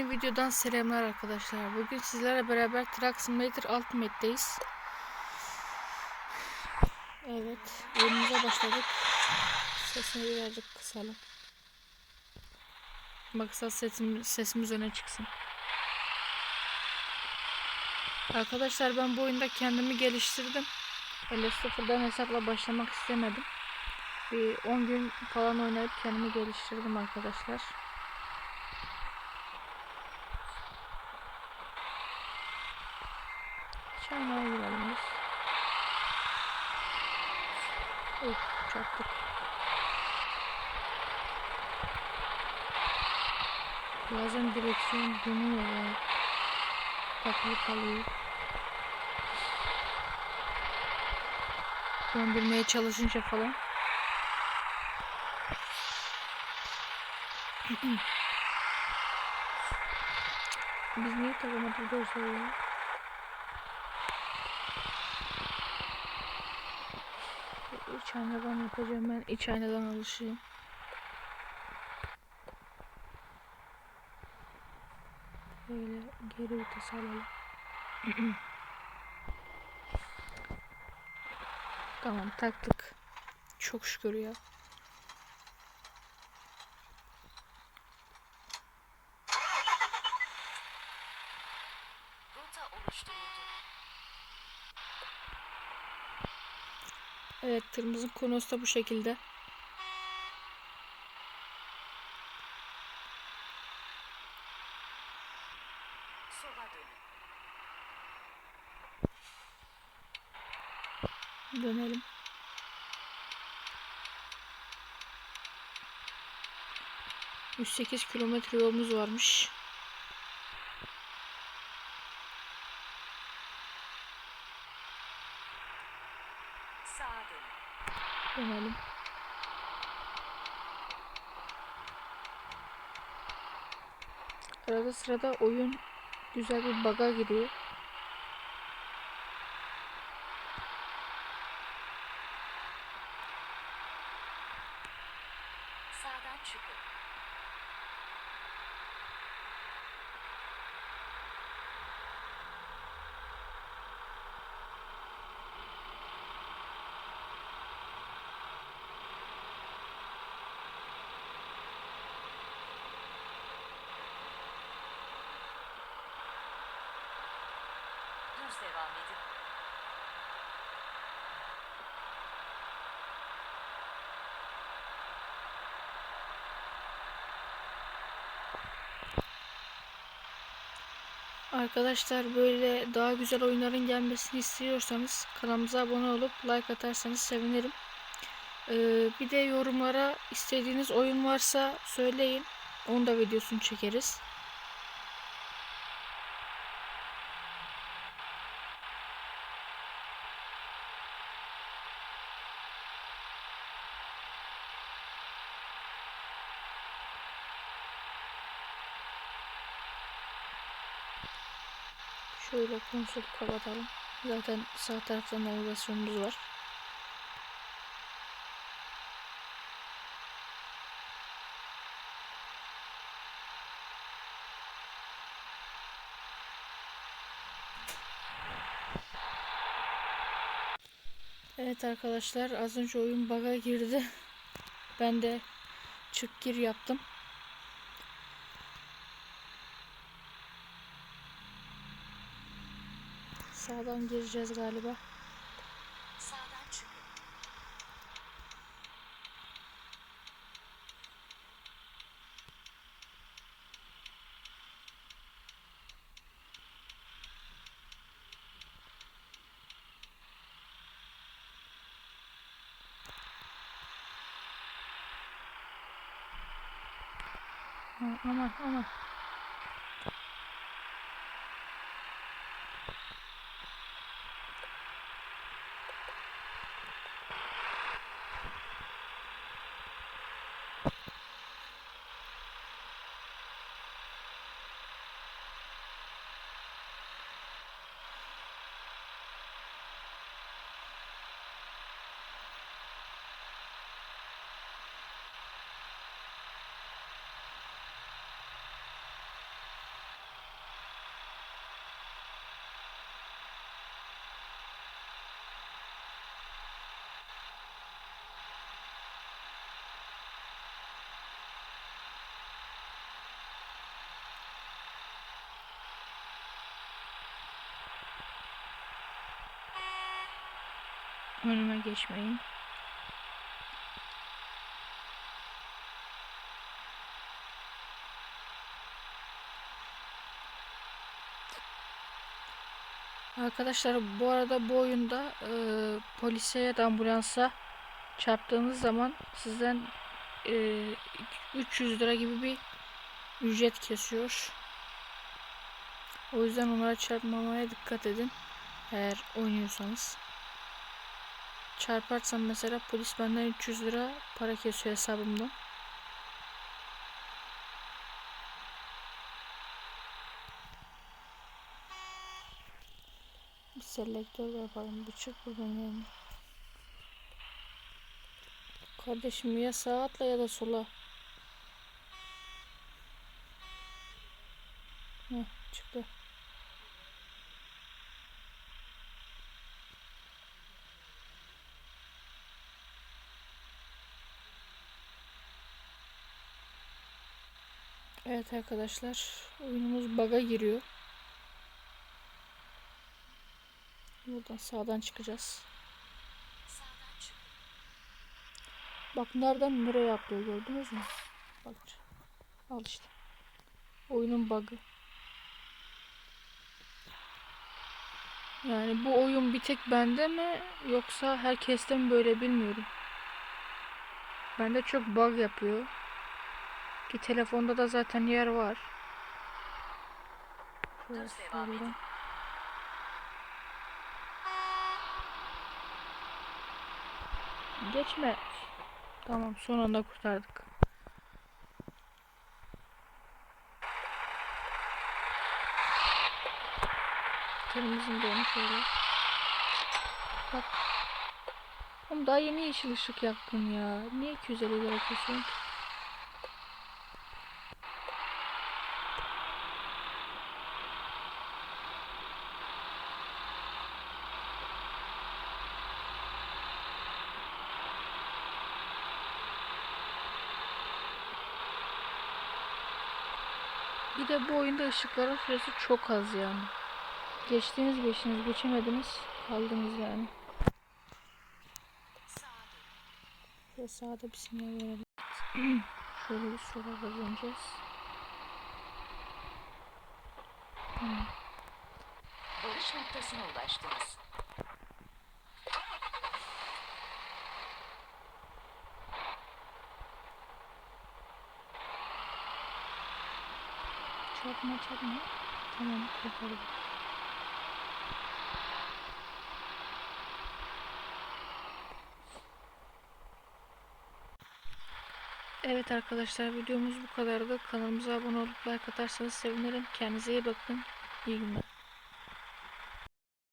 Yeni videodan selamlar arkadaşlar. Bugün sizlerle beraber Truck Simulator Ultimate'deyiz. Evet, oyunumuza başladık. Sesini birazcık kısalım. Maksat sesim, sesimiz öne çıksın. Arkadaşlar ben bu oyunda kendimi geliştirdim. Öyle sıfırdan hesapla başlamak istemedim. Bir 10 gün falan oynayıp kendimi geliştirdim arkadaşlar. Çaynağa girelim biz. Of çarptık. Bazen direksiyon dönüyor ya. Takılı kalıyor. Döndürmeye çalışınca falan. Biz niye takamadık görsel ya? İç aynadan yapacağım ben. İç aynadan alışayım. Böyle geri vites alalım. tamam taktık. Çok şükür ya. Evet tırımızın konusu da bu şekilde. Dönelim. ...108 kilometre yolumuz varmış. Sağa dönün. Dönelim. Arada sırada oyun güzel bir bug'a giriyor. Sağdan çıkın. Düz devam edin. Arkadaşlar böyle daha güzel oyunların gelmesini istiyorsanız kanalımıza abone olup like atarsanız sevinirim. Ee, bir de yorumlara istediğiniz oyun varsa söyleyin. Onu da videosunu çekeriz. Şöyle konsol kapatalım. Zaten sağ tarafta navigasyonumuz var. Evet arkadaşlar az önce oyun bug'a girdi. Ben de çık gir yaptım. Sağdan gireceğiz galiba. Sağdan çıkın. Aman aman. Önüme geçmeyin. Arkadaşlar bu arada bu oyunda e, polise ya da ambulansa çarptığınız zaman sizden e, 300 lira gibi bir ücret kesiyor. O yüzden onlara çarpmamaya dikkat edin. Eğer oynuyorsanız. Çarparsam mesela polis benden 300 lira para kesiyor hesabımdan. Bir selektör yapalım. Bir çık buradan yani. Kardeşim ya sağa atla ya da sola. Heh, çıktı. Evet arkadaşlar oyunumuz bug'a giriyor. Buradan sağdan çıkacağız. Bak nereden nereye atlıyor gördünüz mü? Bak al işte. Oyunun bug'ı. Yani bu oyun bir tek bende mi yoksa herkeste mi böyle bilmiyorum. Bende çok bug yapıyor. Ki telefonda da zaten yer var. Şöyle. Geçme. Tamam son anda kurtardık. Kırmızım da onu şöyle. Bak. Oğlum daha yeni yeşil ışık yaktın ya. Niye 250 lira kesiyorsun? ki? Bir de bu oyunda ışıkların süresi çok az yani. Geçtiğiniz beşiniz geçemediniz. Kaldınız yani. Şöyle sağda bir sinyal verelim. Şöyle bir sola. Tamam. Varış noktasına ulaştınız. Çarpma çarpma. Tamam kurtardım. Evet arkadaşlar videomuz bu kadardı. Kanalımıza abone olup like atarsanız sevinirim. Kendinize iyi bakın. İyi günler.